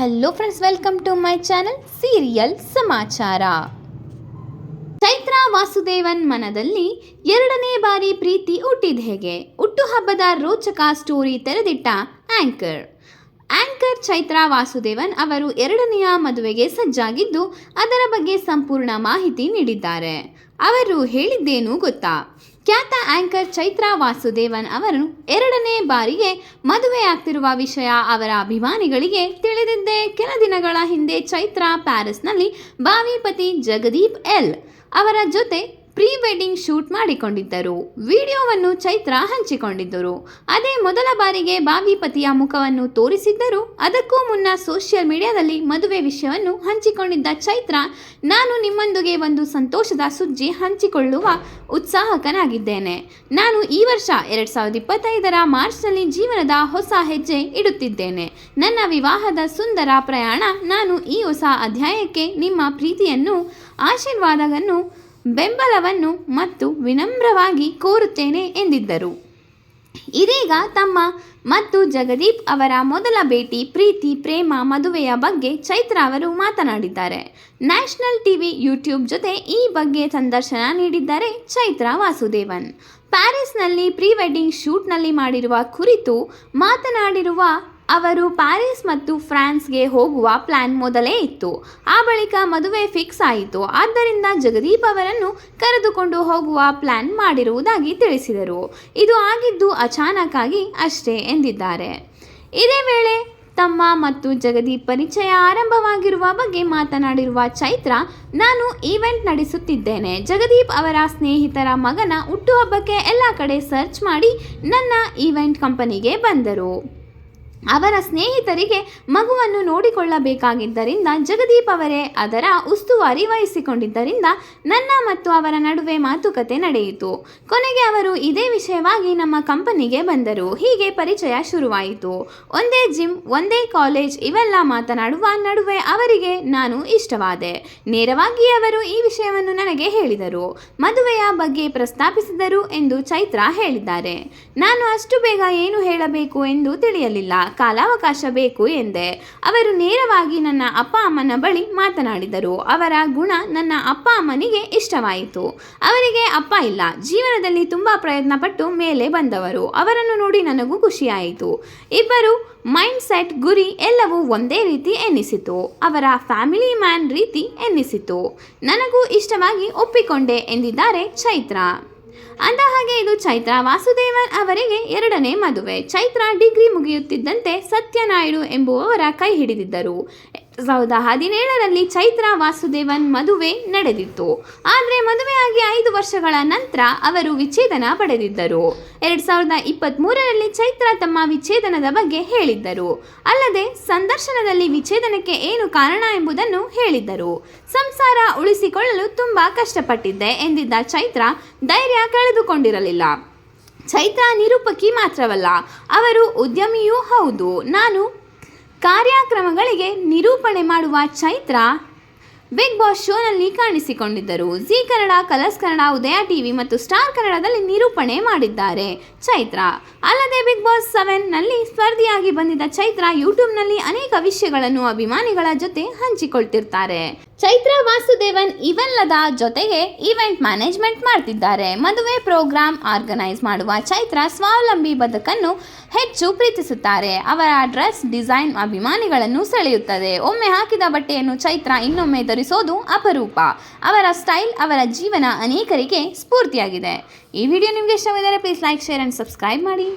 Hello friends welcome to my channel serial ಸಮಾಚಾರ ಚೈತ್ರ ವಾಸುದೇವನ್ ಮನದಲ್ಲಿ ಎರಡನೇ ಬಾರಿ ಪ್ರೀತಿ ಹುಟ್ಟಿದ ಹೇಗೆ? ಹುಟ್ಟುಹಬ್ಬದ ರೋಚಕ ಸ್ಟೋರಿ ತೆರೆದಿಟ್ಟ ಆಂಕರ್ ಆಂಕರ್ ಚೈತ್ರ ವಾಸುದೇವನ್ ಅವರು ಎರಡನೆಯ ಮದುವೆಗೆ ಸಜ್ಜಾಗಿದ್ದು ಅದರ ಬಗ್ಗೆ ಸಂಪೂರ್ಣ ಮಾಹಿತಿ ನೀಡಿದ್ದಾರೆ. ಅವರು ಹೇಳಿದ್ದೇನು ಗೊತ್ತಾ? ಖ್ಯಾತ ಆಂಕರ್ ಚೈತ್ರಾ ವಾಸುದೇವನ್ ಅವರು ಎರಡನೇ ಬಾರಿಗೆ ಮದುವೆಯಾಗ್ತಿರುವ ವಿಷಯ ಅವರ ಅಭಿಮಾನಿಗಳಿಗೆ ತಿಳಿದಿದ್ದೇ ಕೆಲ ದಿನಗಳ ಹಿಂದೆ ಚೈತ್ರ ಪ್ಯಾರಿಸ್ನಲ್ಲಿ ಬಾವಿ ಪತಿ ಜಗದೀಪ್ ಎಲ್ ಅವರ ಜೊತೆ ಪ್ರೀ ವೆಡ್ಡಿಂಗ್ ಶೂಟ್ ಮಾಡಿಕೊಂಡಿದ್ದರು. ವಿಡಿಯೋವನ್ನು ಚೈತ್ರ ಹಂಚಿಕೊಂಡಿದ್ದರು. ಅದೇ ಮೊದಲ ಬಾರಿಗೆ ಬಾಬಿ ಪತಿಯ ಮುಖವನ್ನು ತೋರಿಸಿದ್ದರು ಅದಕ್ಕೂ ಮುನ್ನ ಸೋಷಿಯಲ್ ಮೀಡಿಯಾದಲ್ಲಿ ಮದುವೆ ವಿಷಯವನ್ನು ಹಂಚಿಕೊಂಡಿದ್ದ ಚೈತ್ರ, ನಾನು ನಿಮ್ಮೊಂದಿಗೆ ಒಂದು ಸಂತೋಷದ ಸುದ್ದಿ ಹಂಚಿಕೊಳ್ಳುವ ಉತ್ಸಾಹಕನಾಗಿದ್ದೇನೆ. ನಾನು ಈ ವರ್ಷ ಎರಡು ಸಾವಿರದ ಇಪ್ಪತ್ತೈದರ ಮಾರ್ಚ್ನಲ್ಲಿ ಜೀವನದ ಹೊಸ ಹೆಜ್ಜೆ ಇಡುತ್ತಿದ್ದೇನೆ. ನನ್ನ ವಿವಾಹದ ಸುಂದರ ಪ್ರಯಾಣ, ನಾನು ಈ ಹೊಸ ಅಧ್ಯಾಯಕ್ಕೆ ನಿಮ್ಮ ಪ್ರೀತಿಯನ್ನು, ಆಶೀರ್ವಾದವನ್ನು ಬೆಂಬಲವನ್ನು ಮತ್ತು ವಿನಮ್ರವಾಗಿ ಕೋರುತ್ತೇನೆ ಎಂದಿದ್ದರು. ಇದೀಗ ತಮ್ಮ ಮತ್ತು ಜಗದೀಪ್ ಅವರ ಮೊದಲ ಭೇಟಿ ಪ್ರೀತಿ, ಪ್ರೇಮ, ಮದುವೆಯ ಬಗ್ಗೆ ಚೈತ್ರ ಅವರು ಮಾತನಾಡಿದ್ದಾರೆ. ನ್ಯಾಷನಲ್ ಟಿವಿ ಯೂಟ್ಯೂಬ್ ಜೊತೆ ಈ ಬಗ್ಗೆ ಸಂದರ್ಶನ ನೀಡಿದ್ದಾರೆ ಚೈತ್ರ ವಾಸುದೇವನ್. ಪ್ಯಾರಿಸ್ನಲ್ಲಿ ಪ್ರೀ ವೆಡ್ಡಿಂಗ್ ಶೂಟ್ನಲ್ಲಿ ಮಾಡಿರುವ ಕುರಿತು ಮಾತನಾಡಿರುವ ಅವರು ಪ್ಯಾರಿಸ್ ಮತ್ತು ಫ್ರಾನ್ಸ್ಗೆ ಹೋಗುವ ಪ್ಲಾನ್ ಮೊದಲೇ ಇತ್ತು. ಆ ಬಳಿಕ ಮದುವೆ ಫಿಕ್ಸ್ ಆಯಿತು. ಆದ್ದರಿಂದ ಜಗದೀಪ್ ಅವರನ್ನು ಕರೆದುಕೊಂಡು ಹೋಗುವ ಪ್ಲಾನ್ ಮಾಡಿರುವುದಾಗಿ ತಿಳಿಸಿದರು. ಇದು ಆಗಿದ್ದು ಅಚಾನಕ್ಕಾಗಿ ಅಷ್ಟೇ ಎಂದಿದ್ದಾರೆ. ಇದೇ ವೇಳೆ ತಮ್ಮ ಮತ್ತು ಜಗದೀಪ್ ಪರಿಚಯ ಆರಂಭವಾಗಿರುವ ಬಗ್ಗೆ ಮಾತನಾಡಿರುವ ಚೈತ್ರ, ನಾನು ಈವೆಂಟ್ ನಡೆಸುತ್ತಿದ್ದೇನೆ. ಜಗದೀಪ್ ಅವರ ಸ್ನೇಹಿತರ ಮಗನ ಹುಟ್ಟುಹಬ್ಬಕ್ಕೆ ಎಲ್ಲ ಕಡೆ ಸರ್ಚ್ ಮಾಡಿ ನನ್ನ ಈವೆಂಟ್ ಕಂಪನಿಗೆ ಬಂದರು. ಅವರ ಸ್ನೇಹಿತರಿಗೆ ಮಗುವನ್ನು ನೋಡಿಕೊಳ್ಳಬೇಕಾಗಿದ್ದರಿಂದ ಜಗದೀಪ್ ಅವರೇ ಅದರ ಉಸ್ತುವಾರಿ ವಹಿಸಿಕೊಂಡಿದ್ದರಿಂದ ನನ್ನ ಮತ್ತು ಅವರ ನಡುವೆ ಮಾತುಕತೆ ನಡೆಯಿತು. ಕೊನೆಗೆ ಅವರು ಇದೇ ವಿಷಯವಾಗಿ ನಮ್ಮ ಕಂಪನಿಗೆ ಬಂದರು. ಹೀಗೆ ಪರಿಚಯ ಶುರುವಾಯಿತು. ಒಂದೇ ಜಿಮ್, ಒಂದೇ ಕಾಲೇಜ್ ಇವೆಲ್ಲ ಮಾತನಾಡುವ ನಡುವೆ ಅವರಿಗೆ ನಾನು ಇಷ್ಟವಾದೆ. ನೇರವಾಗಿ ಅವರು ಈ ವಿಷಯವನ್ನು ನನಗೆ ಹೇಳಿದರು. ಮದುವೆಯ ಬಗ್ಗೆ ಪ್ರಸ್ತಾಪಿಸಿದರು ಎಂದು ಚೈತ್ರ ಹೇಳಿದ್ದಾರೆ. ನಾನು ಅಷ್ಟು ಬೇಗ ಏನು ಹೇಳಬೇಕು ಎಂದು ತಿಳಿಯಲಿಲ್ಲ. ಕಾಲಾವಕಾಶ ಬೇಕು ಎಂದೆ. ಅವರು ನೇರವಾಗಿ ನನ್ನ ಅಪ್ಪ ಅಮ್ಮನ ಬಳಿ ಮಾತನಾಡಿದರು. ಅವರ ಗುಣ ನನ್ನ ಅಪ್ಪ ಅಮ್ಮನಿಗೆ ಇಷ್ಟವಾಯಿತು. ಅವರಿಗೆ ಅಪ್ಪ ಇಲ್ಲ. ಜೀವನದಲ್ಲಿ ತುಂಬ ಪ್ರಯತ್ನಪಟ್ಟು ಮೇಲೆ ಬಂದವರು. ಅವರನ್ನು ನೋಡಿ ನನಗೂ ಖುಷಿಯಾಯಿತು. ಇಬ್ಬರು ಮೈಂಡ್ ಸೆಟ್ ಗುರಿ ಎಲ್ಲವೂ ಒಂದೇ ರೀತಿ ಎನ್ನಿಸಿತು. ಅವರ ಫ್ಯಾಮಿಲಿ ಮ್ಯಾನ್ ರೀತಿ ಎನ್ನಿಸಿತು. ನನಗೂ ಇಷ್ಟವಾಗಿ ಒಪ್ಪಿಕೊಂಡೆ ಎಂದಿದ್ದಾರೆ ಚೈತ್ರ. ಅಂದ ಹಾಗೆ ಇದು ಚೈತ್ರ ವಾಸುದೇವನ್ ಅವರಿಗೆ ಎರಡನೇ ಮದುವೆ. ಚೈತ್ರ ಡಿಗ್ರಿ ಮುಗಿಯುತ್ತಿದ್ದಂತೆ ಸತ್ಯನಾಯ್ಡು ಎಂಬುವವರ ಕೈ ಹಿಡಿದಿದ್ದರು. ಸಾವಿರದ ಹದಿನೇಳರಲ್ಲಿ ಚೈತ್ರ ವಾಸುದೇವನ್ ಮದುವೆ ನಡೆದಿತ್ತು. ಆದರೆ ಮದುವೆಯಾಗಿ ಐದು ವರ್ಷಗಳ ನಂತರ ಅವರು ವಿಚ್ಛೇದನ ಪಡೆದಿದ್ದರು. ಎರಡು ಸಾವಿರದ ಇಪ್ಪತ್ತ್ಮೂರರಲ್ಲಿ ಚೈತ್ರ ತಮ್ಮ ವಿಚ್ಛೇದನದ ಬಗ್ಗೆ ಹೇಳಿದ್ದರು. ಅಲ್ಲದೆ ಸಂದರ್ಶನದಲ್ಲಿ ವಿಚ್ಛೇದನಕ್ಕೆ ಏನು ಕಾರಣ ಎಂಬುದನ್ನು ಹೇಳಿದ್ದರು. ಸಂಸಾರ ಉಳಿಸಿಕೊಳ್ಳಲು ತುಂಬ ಕಷ್ಟಪಟ್ಟಿದ್ದೆ ಎಂದಿದ್ದ ಚೈತ್ರ ಧೈರ್ಯ ಕಳೆದುಕೊಂಡಿರಲಿಲ್ಲ. ಚೈತ್ರ ನಿರೂಪಕಿ ಮಾತ್ರವಲ್ಲ, ಅವರು ಉದ್ಯಮಿಯೂ ಹೌದು. ನಾನು ಕಾರ್ಯಕ್ರಮಗಳಿಗೆ ನಿರೂಪಣೆ ಮಾಡುವ ಚೈತ್ರ ಬಿಗ್ ಬಾಸ್ ಶೋನಲ್ಲಿ ಕಾಣಿಸಿಕೊಂಡಿದ್ದರು. Zee Kannada, Colors Kannada, Udaya TV ಮತ್ತು ಸ್ಟಾರ್ ಕನ್ನಡದಲ್ಲಿ ನಿರೂಪಣೆ ಮಾಡಿದ್ದಾರೆ ಚೈತ್ರ. ಅಲ್ಲದೆ ಬಿಗ್ ಬಾಸ್ ಸೆವೆನ್ನಲ್ಲಿ ಸ್ಪರ್ಧಿಯಾಗಿ ಬಂದಿದ್ದ ಚೈತ್ರ ಯೂಟ್ಯೂಬ್ನಲ್ಲಿ ಅನೇಕ ವಿಷಯಗಳನ್ನು ಅಭಿಮಾನಿಗಳ ಜೊತೆ ಹಂಚಿಕೊಳ್ತಿರ್ತಾರೆ. ಚೈತ್ರ ವಾಸುದೇವನ್ ಇವೆಲ್ಲದ ಜೊತೆಗೆ ಈವೆಂಟ್ ಮ್ಯಾನೇಜ್ಮೆಂಟ್ ಮಾಡ್ತಿದ್ದಾರೆ. ಮದುವೆ ಪ್ರೋಗ್ರಾಮ್ ಆರ್ಗನೈಸ್ ಮಾಡುವ ಚೈತ್ರ ಸ್ವಾವಲಂಬಿ ಬದುಕನ್ನು ಹೆಚ್ಚು ಪ್ರೀತಿಸುತ್ತಾರೆ. ಅವರ ಡ್ರೆಸ್ ಡಿಸೈನ್ ಅಭಿಮಾನಿಗಳನ್ನು ಸೆಳೆಯುತ್ತದೆ. ಒಮ್ಮೆ ಹಾಕಿದ ಬಟ್ಟೆಯನ್ನು ಚೈತ್ರ ಇನ್ನೊಮ್ಮೆ ಧರಿಸೋದು ಅಪರೂಪ. ಅವರ ಸ್ಟೈಲ್ ಅವರ ಜೀವನ ಅನೇಕರಿಗೆ ಸ್ಫೂರ್ತಿಯಾಗಿದೆ. ಈ ವಿಡಿಯೋ ನಿಮಗೆ ಇಷ್ಟವಿದ್ದರೆ please like share and subscribe ಮಾಡಿ.